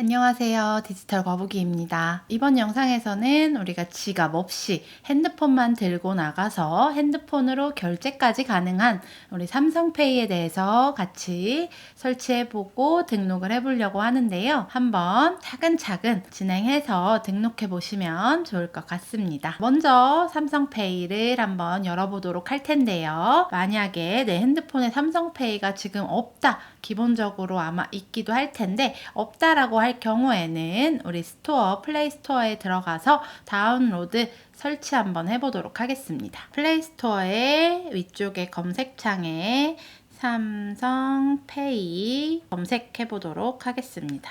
안녕하세요. 디지털 거북이입니다. 이번 영상에서는 우리가 지갑 없이 핸드폰만 들고 나가서 핸드폰으로 결제까지 가능한 우리 삼성페이에 대해서 같이 설치해보고 등록을 해보려고 하는데요. 한번 차근차근 진행해서 등록해 보시면 좋을 것 같습니다. 먼저 삼성페이를 한번 열어보도록 할 텐데요. 만약에 내 핸드폰에 삼성페이가 지금 없다. 기본적으로 아마 있기도 할 텐데 없다라고 할 경우에는 우리 스토어, 플레이 스토어에 들어가서 다운로드 설치 한번 해보도록 하겠습니다. 플레이 스토어의 위쪽에 검색창에 삼성 페이 검색해 보도록 하겠습니다.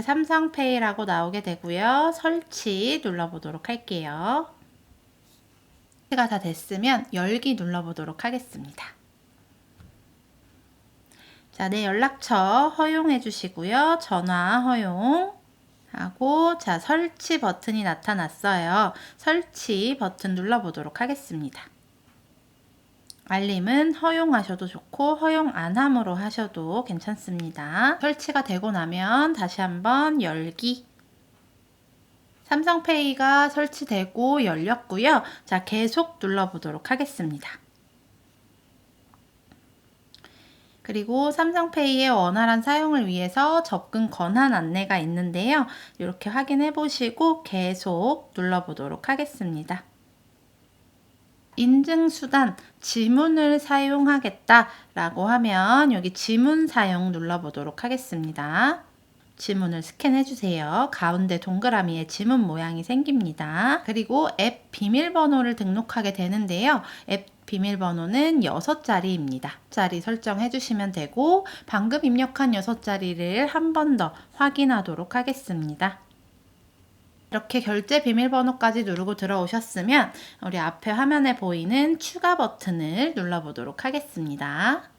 삼성 페이라고 나오게 되고요. 설치 눌러보도록 할게요. 설치가 다 됐으면 열기 눌러보도록 하겠습니다. 자, 내 연락처 허용해 주시고요. 전화 허용. 하고 자 설치 버튼이 나타났어요. 설치 버튼 눌러보도록 하겠습니다. 알림은 허용하셔도 좋고 허용 안 함으로 하셔도 괜찮습니다. 설치가 되고 나면 다시 한번 열기 삼성페이가 설치되고 열렸고요. 자 계속 눌러보도록 하겠습니다. 그리고 삼성페이의 원활한 사용을 위해서 접근 권한 안내가 있는데요. 이렇게 확인해 보시고 계속 눌러보도록 하겠습니다. 인증수단 지문을 사용하겠다 라고 하면 여기 지문 사용 눌러보도록 하겠습니다. 지문을 스캔해 주세요. 가운데 동그라미에 지문 모양이 생깁니다. 그리고 앱 비밀번호를 등록하게 되는데요. 앱 비밀번호는 6자리입니다. 자리 설정해 주시면 되고 방금 입력한 6자리를 한 번 더 확인하도록 하겠습니다. 이렇게 결제 비밀번호까지 누르고 들어오셨으면 우리 앞에 화면에 보이는 추가 버튼을 눌러보도록 하겠습니다.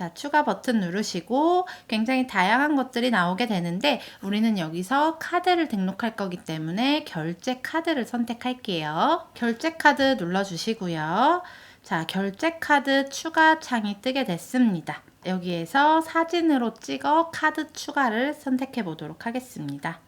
자, 추가 버튼 누르시고 굉장히 다양한 것들이 나오게 되는데 우리는 여기서 카드를 등록할 거기 때문에 결제 카드를 선택할게요. 결제 카드 눌러주시고요. 자, 결제 카드 추가 창이 뜨게 됐습니다. 여기에서 사진으로 찍어 카드 추가를 선택해 보도록 하겠습니다.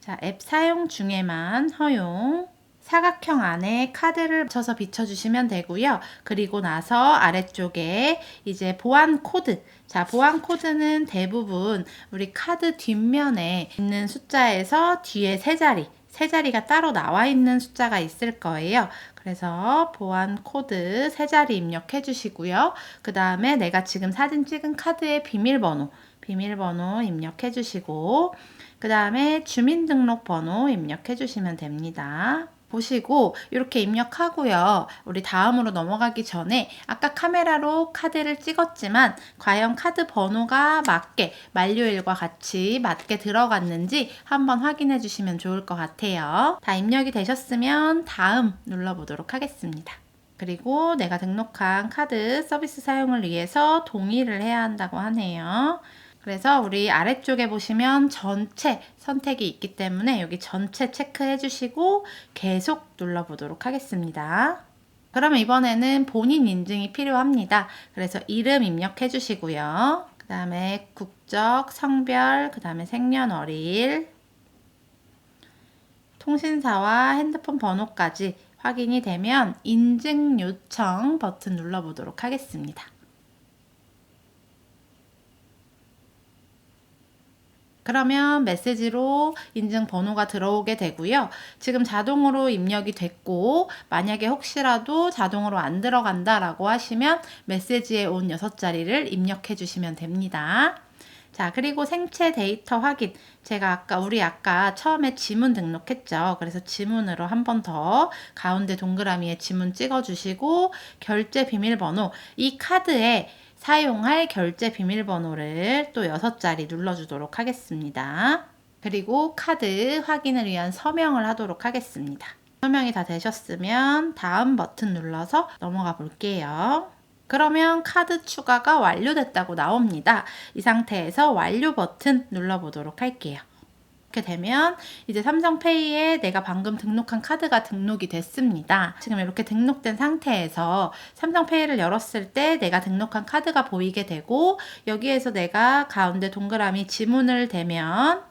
자, 앱 사용 중에만 허용. 사각형 안에 카드를 붙여서 비춰주시면 되고요. 그리고 나서 아래쪽에 이제 보안 코드. 자, 보안 코드는 대부분 우리 카드 뒷면에 있는 숫자에서 뒤에 세 자리, 세 자리가 따로 나와 있는 숫자가 있을 거예요. 그래서 보안 코드 세 자리 입력해 주시고요. 그 다음에 내가 지금 사진 찍은 카드의 비밀번호, 비밀번호 입력해 주시고, 그 다음에 주민등록번호 입력해 주시면 됩니다. 보시고 이렇게 입력하고요. 우리 다음으로 넘어가기 전에 아까 카메라로 카드를 찍었지만 과연 카드 번호가 맞게 만료일과 같이 맞게 들어갔는지 한번 확인해 주시면 좋을 것 같아요. 다 입력이 되셨으면 다음 눌러보도록 하겠습니다. 그리고 내가 등록한 카드 서비스 사용을 위해서 동의를 해야 한다고 하네요. 그래서 우리 아래쪽에 보시면 전체 선택이 있기 때문에 여기 전체 체크해 주시고 계속 눌러 보도록 하겠습니다. 그러면 이번에는 본인 인증이 필요합니다. 그래서 이름 입력해 주시고요. 그 다음에 국적, 성별, 그 다음에 생년월일, 통신사와 핸드폰 번호까지 확인이 되면 인증 요청 버튼 눌러보도록 하겠습니다. 그러면 메시지로 인증 번호가 들어오게 되고요. 지금 자동으로 입력이 됐고, 만약에 혹시라도 자동으로 안 들어간다라고 하시면 메시지에 온 6자리를 입력해 주시면 됩니다. 자, 그리고 생체 데이터 확인. 제가 아까, 우리 아까 처음에 지문 등록했죠. 그래서 지문으로 한 번 더 가운데 동그라미에 지문 찍어주시고, 결제 비밀번호. 이 카드에 사용할 결제 비밀번호를 또 6자리 눌러주도록 하겠습니다. 그리고 카드 확인을 위한 서명을 하도록 하겠습니다. 서명이 다 되셨으면 다음 버튼 눌러서 넘어가 볼게요. 그러면 카드 추가가 완료됐다고 나옵니다. 이 상태에서 완료 버튼 눌러보도록 할게요. 이렇게 되면 이제 삼성페이에 내가 방금 등록한 카드가 등록이 됐습니다. 지금 이렇게 등록된 상태에서 삼성페이를 열었을 때 내가 등록한 카드가 보이게 되고 여기에서 내가 가운데 동그라미 지문을 대면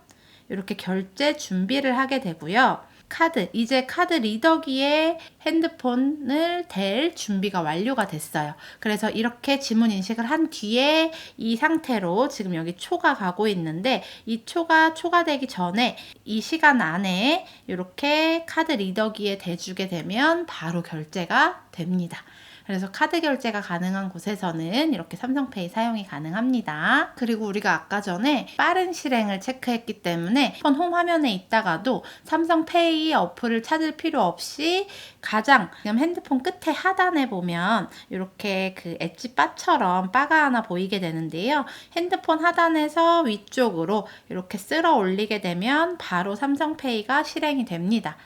이렇게 결제 준비를 하게 되고요. 카드, 이제 카드 리더기에 핸드폰을 댈 준비가 완료가 됐어요. 그래서 이렇게 지문 인식을 한 뒤에 이 상태로 지금 여기 초가 가고 있는데 이 초가 초과되기 전에 이 시간 안에 이렇게 카드 리더기에 대주게 되면 바로 결제가 됩니다. 그래서 카드 결제가 가능한 곳에서는 이렇게 삼성페이 사용이 가능합니다. 그리고 우리가 아까 전에 빠른 실행을 체크했기 때문에 폰 홈 화면에 있다가도 삼성페이 어플을 찾을 필요 없이 가장 그냥 핸드폰 끝에 하단에 보면 이렇게 그 엣지 바처럼 바가 하나 보이게 되는데요. 핸드폰 하단에서 위쪽으로 이렇게 쓸어 올리게 되면 바로 삼성페이가 실행이 됩니다.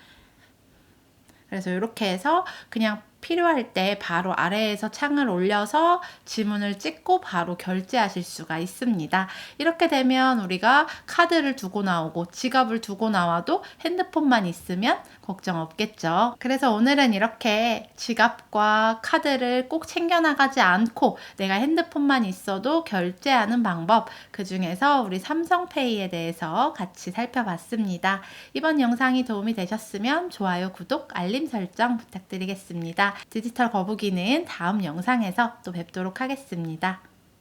그래서 이렇게 해서 그냥 필요할 때 바로 아래에서 창을 올려서 지문을 찍고 바로 결제하실 수가 있습니다. 이렇게 되면 우리가 카드를 두고 나오고 지갑을 두고 나와도 핸드폰만 있으면 걱정 없겠죠. 그래서 오늘은 이렇게 지갑과 카드를 꼭 챙겨나가지 않고 내가 핸드폰만 있어도 결제하는 방법 그 중에서 우리 삼성페이에 대해서 같이 살펴봤습니다. 이번 영상이 도움이 되셨으면 좋아요, 구독, 알림 설정 부탁드리겠습니다. 디지털 거북이는 다음 영상에서 또 뵙도록 하겠습니다.